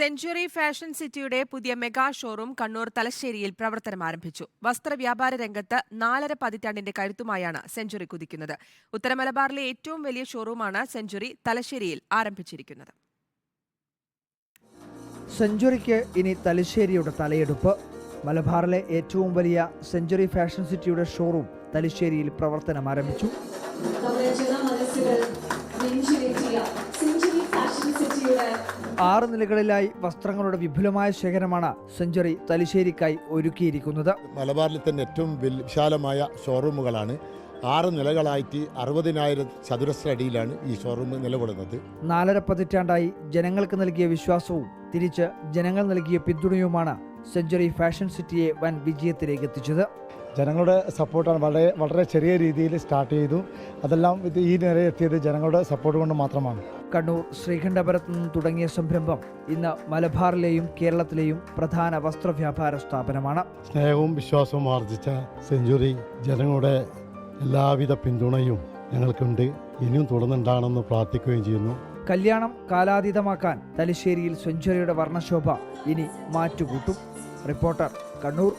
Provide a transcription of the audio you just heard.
Century fashion സിറ്റിയുടെ പുതിയ mega showroom Kannur തലശ്ശേരിയിൽ പ്രവർത്തനം ആരംഭിച്ചു. വസ്ത്രവ്യാപാര രംഗത്ത് നാലര പതിറ്റാണ്ടിന്റെ കരുത്തുമായാണ് സെഞ്ചുറി കുതിക്കുന്നത്. ഉത്തരമലബാറിലെ ഏറ്റവും വലിയ ഷോറൂമാണ് സെഞ്ചുറി തലശ്ശേരിയിൽ ആരംഭിച്ചിരിക്കുന്നത്. സെഞ്ചുറിക്ക് ഇനി തലശ്ശേരിയുടെ തലയെടുപ്പ്. മലബാറിലെ ഏറ്റവും വലിയ സെഞ്ചുറി ഫാഷൻ സിറ്റിയുടെ ഷോറൂം തലശ്ശേരിയിൽ പ്രവർത്തനം ആരംഭിച്ചു. ആറ് നിലകളിലായി വസ്ത്രങ്ങളുടെ വിപുലമായ ശേഖരമാണ് സെഞ്ചുറി തലശ്ശേരിക്കായി ഒരുക്കിയിരിക്കുന്നത്. മലബാറിൽ തന്നെ ഏറ്റവും വിശാലമായ ഷോറൂമുകളാണ്. ആറ് നിലകളായിട്ട് അറുപതിനായിരം ചതുരശ്ര അടിയിലാണ് ഈ ഷോറൂം നിലകൊള്ളുന്നത്. നാലര പതിറ്റാണ്ടായി ജനങ്ങൾക്ക് നൽകിയ വിശ്വാസവും തിരിച്ച് ജനങ്ങൾ നൽകിയ പിന്തുണയുമാണ് സെഞ്ചുറി ഫാഷൻ സിറ്റിയെ വൻ വിജയത്തിലേക്ക് എത്തിച്ചത്. ജനങ്ങളുടെ സപ്പോർട്ടാണ് വളരെ വളരെ ചെറിയ രീതിയിൽ സ്റ്റാർട്ട് ചെയ്തു. അതെല്ലാം ഇത് ഈ നിലയിലെത്തിയത് ജനങ്ങളുടെ സപ്പോർട്ട് കൊണ്ട് മാത്രമാണ്. കണ്ണൂർ ശ്രീകണ്ഠപുരത്ത് നിന്നും തുടങ്ങിയ സംരംഭം ഇന്ന് മലബാറിലെയും കേരളത്തിലെയും പ്രധാന വസ്ത്രവ്യാപാര സ്ഥാപനമാണ്. സ്നേഹവും വിശ്വാസവും ആർജിച്ച സെഞ്ചുറി ജനങ്ങളുടെ എല്ലാവിധ പിന്തുണയും ഞങ്ങൾക്കുണ്ട്. ഇനിയും തുടർന്നുണ്ടാണെന്ന് പ്രാർത്ഥിക്കുകയും ചെയ്യുന്നു. കല്യാണം കാലാതീതമാക്കാൻ തലശ്ശേരിയിൽ സെഞ്ചുറിയുടെ വർണശോഭ ഇനി മാറ്റുകൂട്ടും. റിപ്പോർട്ടർ കണ്ണൂർ.